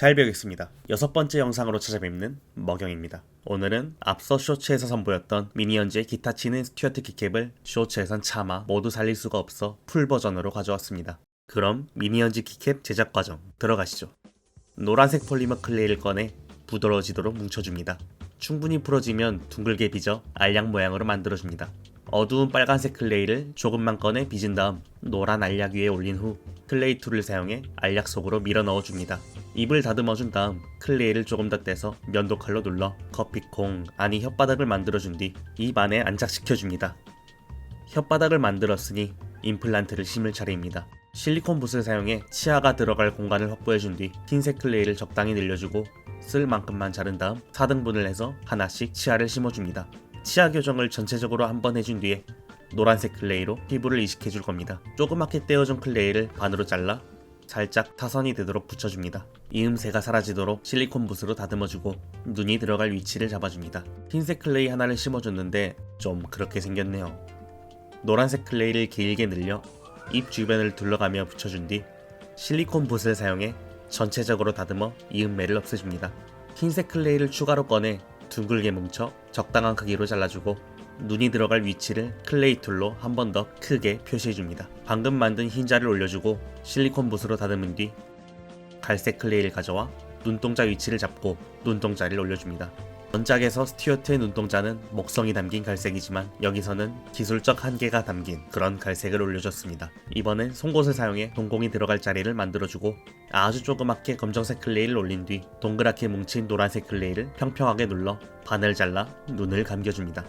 잘 배우겠습니다. 여섯 번째 영상으로 찾아뵙는 먹영입니다. 오늘은 앞서 쇼츠에서 선보였던 미니언즈의 기타 치는 스튜어트 키캡을 쇼츠에선 차마 모두 살릴 수가 없어 풀 버전으로 가져왔습니다. 그럼 미니언즈 키캡 제작 과정 들어가시죠. 노란색 폴리머 클레이를 꺼내 부드러워지도록 뭉쳐줍니다. 충분히 풀어지면 둥글게 빚어 알약 모양으로 만들어줍니다. 어두운 빨간색 클레이를 조금만 꺼내 빚은 다음 노란 알약 위에 올린 후 클레이 툴을 사용해 알약 속으로 밀어 넣어줍니다. 입을 다듬어 준 다음 클레이를 조금 더 떼서 면도칼로 눌러 커피콩 아니 혓바닥을 만들어 준 뒤 입 안에 안착시켜 줍니다. 혓바닥을 만들었으니 임플란트를 심을 차례입니다. 실리콘 붓을 사용해 치아가 들어갈 공간을 확보해 준 뒤 흰색 클레이를 적당히 늘려주고 쓸 만큼만 자른 다음 4등분을 해서 하나씩 치아를 심어줍니다. 치아 교정을 전체적으로 한번 해준 뒤에 노란색 클레이로 피부를 이식해 줄 겁니다. 조그맣게 떼어준 클레이를 반으로 잘라 살짝 타선이 되도록 붙여줍니다. 이음새가 사라지도록 실리콘 붓으로 다듬어주고 눈이 들어갈 위치를 잡아줍니다. 흰색 클레이 하나를 심어줬는데 좀 그렇게 생겼네요. 노란색 클레이를 길게 늘려 입 주변을 둘러가며 붙여준 뒤 실리콘 붓을 사용해 전체적으로 다듬어 이음매를 없애줍니다. 흰색 클레이를 추가로 꺼내 둥글게 뭉쳐 적당한 크기로 잘라주고 눈이 들어갈 위치를 클레이 툴로 한 번 더 크게 표시해줍니다. 방금 만든 흰자를 올려주고 실리콘 붓으로 다듬은 뒤 갈색 클레이를 가져와 눈동자 위치를 잡고 눈동자를 올려줍니다. 원작에서 스튜어트의 눈동자는 목성이 담긴 갈색이지만 여기서는 기술적 한계가 담긴 그런 갈색을 올려줬습니다. 이번엔 송곳을 사용해 동공이 들어갈 자리를 만들어주고 아주 조그맣게 검정색 클레이를 올린 뒤 동그랗게 뭉친 노란색 클레이를 평평하게 눌러 반을 잘라 눈을 감겨줍니다.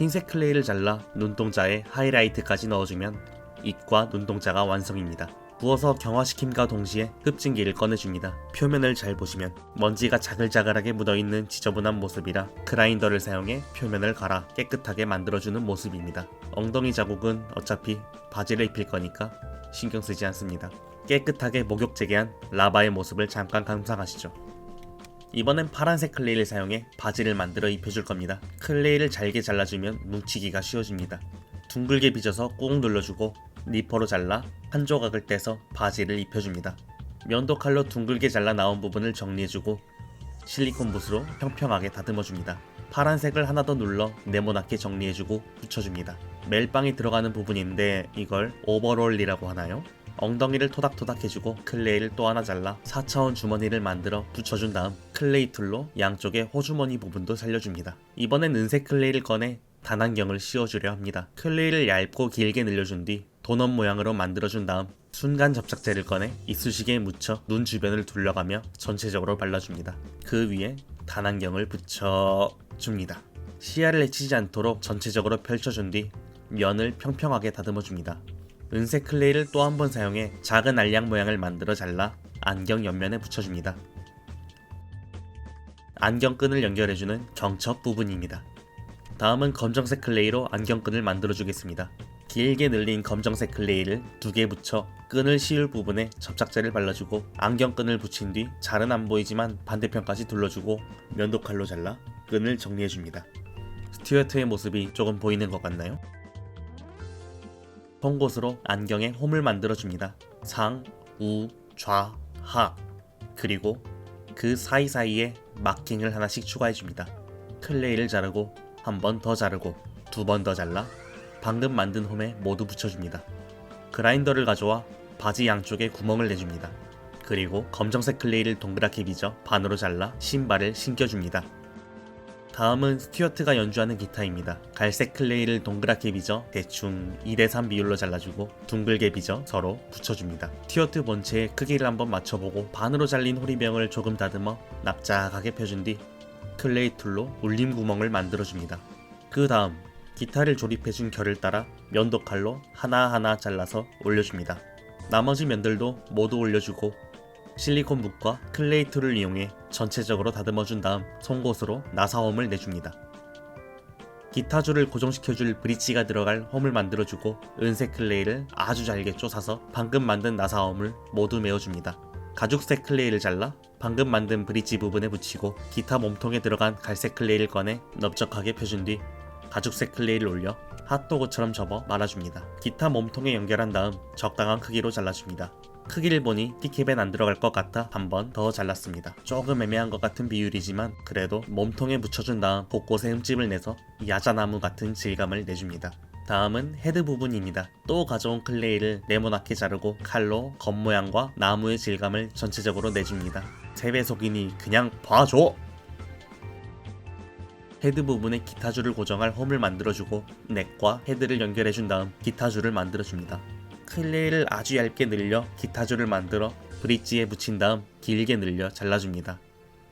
흰색 클레이를 잘라 눈동자에 하이라이트까지 넣어주면 입과 눈동자가 완성입니다. 부어서 경화시킴과 동시에 흡진기를 꺼내줍니다. 표면을 잘 보시면 먼지가 자글자글하게 묻어있는 지저분한 모습이라 그라인더를 사용해 표면을 갈아 깨끗하게 만들어주는 모습입니다. 엉덩이 자국은 어차피 바지를 입힐 거니까 신경 쓰지 않습니다. 깨끗하게 목욕 재개한 라바의 모습을 잠깐 감상하시죠. 이번엔 파란색 클레이를 사용해 바지를 만들어 입혀줄 겁니다. 클레이를 잘게 잘라주면 뭉치기가 쉬워집니다. 둥글게 빚어서 꾹 눌러주고 니퍼로 잘라 한 조각을 떼서 바지를 입혀줍니다. 면도 칼로 둥글게 잘라 나온 부분을 정리해주고 실리콘 붓으로 평평하게 다듬어줍니다. 파란색을 하나 더 눌러 네모나게 정리해주고 붙여줍니다. 멜빵이 들어가는 부분인데 이걸 오버롤이라고 하나요? 엉덩이를 토닥토닥 해주고 클레이를 또 하나 잘라 4차원 주머니를 만들어 붙여준 다음 클레이 툴로 양쪽에 호주머니 부분도 살려줍니다. 이번엔 은색 클레이를 꺼내 단안경을 씌워주려 합니다. 클레이를 얇고 길게 늘려준 뒤 도넛 모양으로 만들어준 다음 순간 접착제를 꺼내 이쑤시개에 묻혀 눈 주변을 둘러가며 전체적으로 발라줍니다. 그 위에 단안경을 붙여줍니다. 시야를 해치지 않도록 전체적으로 펼쳐준 뒤 면을 평평하게 다듬어줍니다. 은색 클레이를 또 한 번 사용해 작은 알약 모양을 만들어 잘라 안경 옆면에 붙여줍니다. 안경끈을 연결해주는 경첩 부분입니다. 다음은 검정색 클레이로 안경끈을 만들어주겠습니다. 길게 늘린 검정색 클레이를 두 개 붙여 끈을 씌울 부분에 접착제를 발라주고 안경끈을 붙인 뒤 잘은 안 보이지만 반대편까지 둘러주고 면도칼로 잘라 끈을 정리해줍니다. 스튜어트의 모습이 조금 보이는 것 같나요? 송곳으로 안경에 홈을 만들어줍니다. 상, 우, 좌, 하 그리고 그 사이사이에 마킹을 하나씩 추가해줍니다. 클레이를 자르고 한 번 더 자르고 두 번 더 잘라 방금 만든 홈에 모두 붙여줍니다. 그라인더를 가져와 바지 양쪽에 구멍을 내줍니다. 그리고 검정색 클레이를 동그랗게 빚어 반으로 잘라 신발을 신겨줍니다. 다음은 스튜어트가 연주하는 기타입니다. 갈색 클레이를 동그랗게 빚어 대충 2대3 비율로 잘라주고 둥글게 빚어 서로 붙여줍니다. 스튜어트 본체의 크기를 한번 맞춰보고 반으로 잘린 호리병을 조금 다듬어 납작하게 펴준 뒤 클레이 툴로 울림 구멍을 만들어줍니다. 그 다음 기타를 조립해준 결을 따라 면도칼로 하나하나 잘라서 올려줍니다. 나머지 면들도 모두 올려주고 실리콘 붓과 클레이 툴을 이용해 전체적으로 다듬어 준 다음 송곳으로 나사홈을 내줍니다. 기타 줄을 고정시켜 줄 브릿지가 들어갈 홈을 만들어 주고 은색 클레이를 아주 잘게 쪼사서 방금 만든 나사홈을 모두 메어줍니다. 가죽색 클레이를 잘라 방금 만든 브릿지 부분에 붙이고 기타 몸통에 들어간 갈색 클레이를 꺼내 넓적하게 펴준 뒤 가죽색 클레이를 올려 핫도그처럼 접어 말아줍니다. 기타 몸통에 연결한 다음 적당한 크기로 잘라줍니다. 크기를 보니 키캡엔 안 들어갈 것 같아 한 번 더 잘랐습니다. 조금 애매한 것 같은 비율이지만 그래도 몸통에 붙여준 다음 곳곳에 흠집을 내서 야자나무 같은 질감을 내줍니다. 다음은 헤드 부분입니다. 또 가져온 클레이를 네모나게 자르고 칼로 겉모양과 나무의 질감을 전체적으로 내줍니다. 세배속이니 그냥 봐줘! 헤드 부분에 기타줄을 고정할 홈을 만들어주고 넥과 헤드를 연결해준 다음 기타줄을 만들어줍니다. 클레이를 아주 얇게 늘려 기타줄을 만들어 브릿지에 붙인 다음 길게 늘려 잘라줍니다.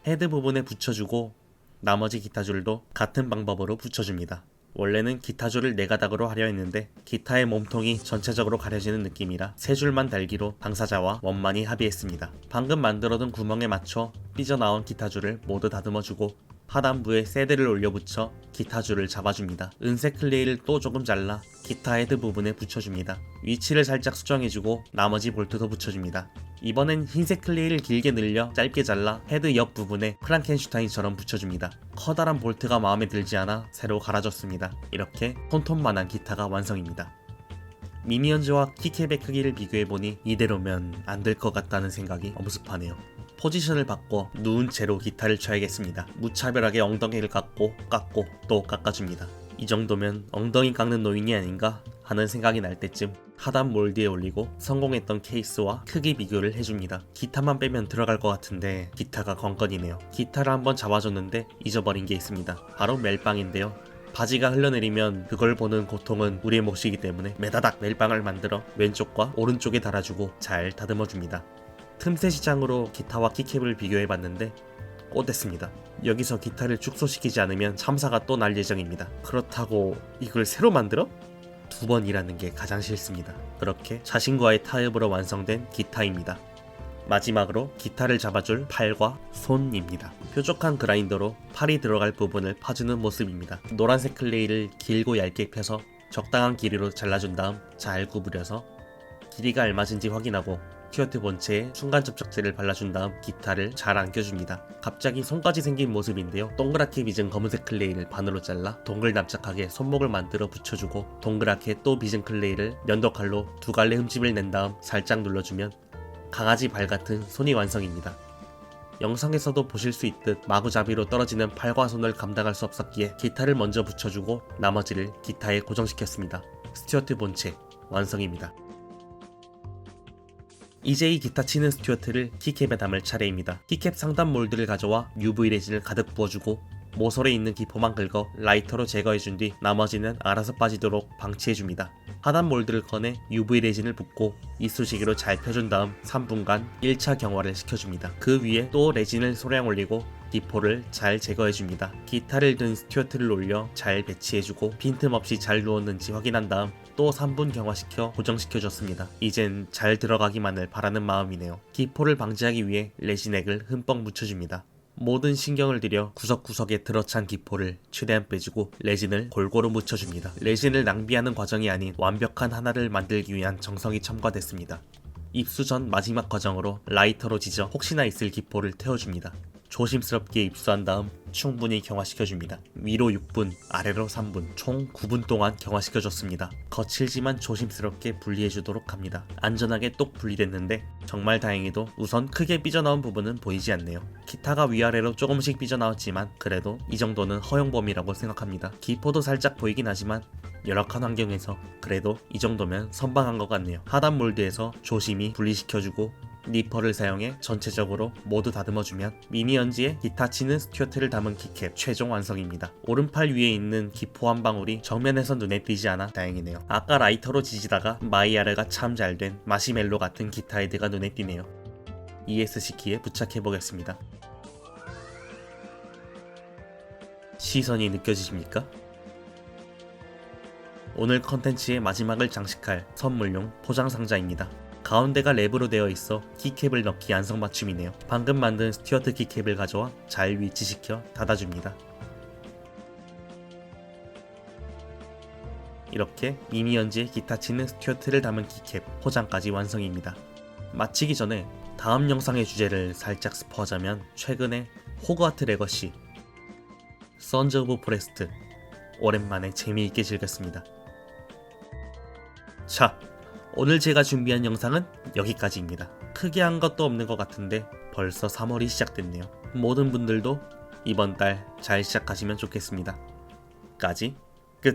헤드 부분에 붙여주고 나머지 기타줄도 같은 방법으로 붙여줍니다. 원래는 기타줄을 네 가닥으로 하려 했는데 기타의 몸통이 전체적으로 가려지는 느낌이라 세 줄만 달기로 당사자와 원만히 합의했습니다. 방금 만들어둔 구멍에 맞춰 삐져나온 기타줄을 모두 다듬어주고 하단부에 새드를 올려붙여 기타줄을 잡아줍니다. 은색 클레이를 또 조금 잘라 기타 헤드 부분에 붙여줍니다. 위치를 살짝 수정해주고 나머지 볼트도 붙여줍니다. 이번엔 흰색 클레이를 길게 늘려 짧게 잘라 헤드 옆 부분에 프랑켄슈타인처럼 붙여줍니다. 커다란 볼트가 마음에 들지 않아 새로 갈아줬습니다. 이렇게 톤톤만한 기타가 완성입니다. 미니언즈와 키캡의 크기를 비교해보니 이대로면 안 될 것 같다는 생각이 엄습하네요. 포지션을 바꿔 누운 채로 기타를 쳐야겠습니다. 무차별하게 엉덩이를 깎고 깎고 또 깎아줍니다. 이 정도면 엉덩이 깎는 노인이 아닌가 하는 생각이 날 때쯤 하단 몰드에 올리고 성공했던 케이스와 크기 비교를 해줍니다. 기타만 빼면 들어갈 것 같은데 기타가 건건이네요. 기타를 한번 잡아줬는데 잊어버린 게 있습니다. 바로 멜빵인데요. 바지가 흘러내리면 그걸 보는 고통은 우리의 몫이기 때문에 매다닥 멜빵을 만들어 왼쪽과 오른쪽에 달아주고 잘 다듬어 줍니다. 틈새 시장으로 기타와 키캡을 비교해봤는데 꼰댔습니다. 여기서 기타를 축소시키지 않으면 참사가 또 날 예정입니다. 그렇다고 이걸 새로 만들어? 두번 일하는 게 가장 싫습니다. 그렇게 자신과의 타협으로 완성된 기타입니다. 마지막으로 기타를 잡아줄 팔과 손입니다. 뾰족한 그라인더로 팔이 들어갈 부분을 파주는 모습입니다. 노란색 클레이를 길고 얇게 펴서 적당한 길이로 잘라준 다음 잘 구부려서 길이가 알맞은지 확인하고 튜어트 본체에 순간 접착제를 발라준 다음 기타를 잘 안겨줍니다. 갑자기 손까지 생긴 모습인데요. 동그랗게 빚은 검은색 클레이를 반으로 잘라 동글 납작하게 손목을 만들어 붙여주고 동그랗게 또 빚은 클레이를 면도칼로 두 갈래 흠집을 낸 다음 살짝 눌러주면 강아지 발 같은 손이 완성입니다. 영상에서도 보실 수 있듯 마구잡이로 떨어지는 팔과 손을 감당할 수 없었기에 기타를 먼저 붙여주고 나머지를 기타에 고정시켰습니다. 스튜어트 본체 완성입니다. 이제 이 기타 치는 스튜어트를 키캡에 담을 차례입니다. 키캡 상단 몰드를 가져와 UV 레진을 가득 부어주고 모서리에 있는 기포만 긁어 라이터로 제거해준 뒤 나머지는 알아서 빠지도록 방치해줍니다. 하단 몰드를 꺼내 UV 레진을 붓고 이쑤시개로 잘 펴준 다음 3분간 1차 경화를 시켜줍니다. 그 위에 또 레진을 소량 올리고 기포를 잘 제거해줍니다. 기타를 든 스튜어트를 올려 잘 배치해주고 빈틈없이 잘 누웠는지 확인한 다음 또 3분 경화시켜 고정시켜줬습니다. 이젠 잘 들어가기만을 바라는 마음이네요. 기포를 방지하기 위해 레진액을 흠뻑 묻혀줍니다. 모든 신경을 들여 구석구석에 들어찬 기포를 최대한 빼주고 레진을 골고루 묻혀줍니다. 레진을 낭비하는 과정이 아닌 완벽한 하나를 만들기 위한 정성이 첨가됐습니다. 입수 전 마지막 과정으로 라이터로 지져 혹시나 있을 기포를 태워줍니다. 조심스럽게 입수한 다음 충분히 경화시켜줍니다. 위로 6분, 아래로 3분, 총 9분 동안 경화시켜줬습니다. 거칠지만 조심스럽게 분리해주도록 합니다. 안전하게 똑 분리됐는데 정말 다행히도 우선 크게 삐져나온 부분은 보이지 않네요. 기타가 위아래로 조금씩 삐져나왔지만 그래도 이 정도는 허용 범위라고 생각합니다. 기포도 살짝 보이긴 하지만 열악한 환경에서 그래도 이 정도면 선방한 것 같네요. 하단 몰드에서 조심히 분리시켜주고 니퍼를 사용해 전체적으로 모두 다듬어주면 미니언지에 기타 치는 스튜어트를 담은 키캡 최종 완성입니다. 오른팔 위에 있는 기포 한 방울이 정면에서 눈에 띄지 않아 다행이네요. 아까 라이터로 지지다가 마이아르가 참 잘 된 마시멜로 같은 기타 헤드가 눈에 띄네요. ESC 키에 부착해 보겠습니다. 시선이 느껴지십니까? 오늘 컨텐츠의 마지막을 장식할 선물용 포장 상자입니다. 가운데가 랩으로 되어 있어 키캡을 넣기 안성맞춤이네요. 방금 만든 스튜어트 키캡을 가져와 잘 위치시켜 닫아줍니다. 이렇게 미니언즈의 기타 치는 스튜어트를 담은 키캡 포장까지 완성입니다. 마치기 전에 다음 영상의 주제를 살짝 스포하자면 최근에 호그와트 레거시 선즈 오브 포레스트 오랜만에 재미있게 즐겼습니다. 자, 오늘 제가 준비한 영상은 여기까지입니다. 크게 한 것도 없는 것 같은데 벌써 3월이 시작됐네요. 모든 분들도 이번 달 잘 시작하시면 좋겠습니다. 까지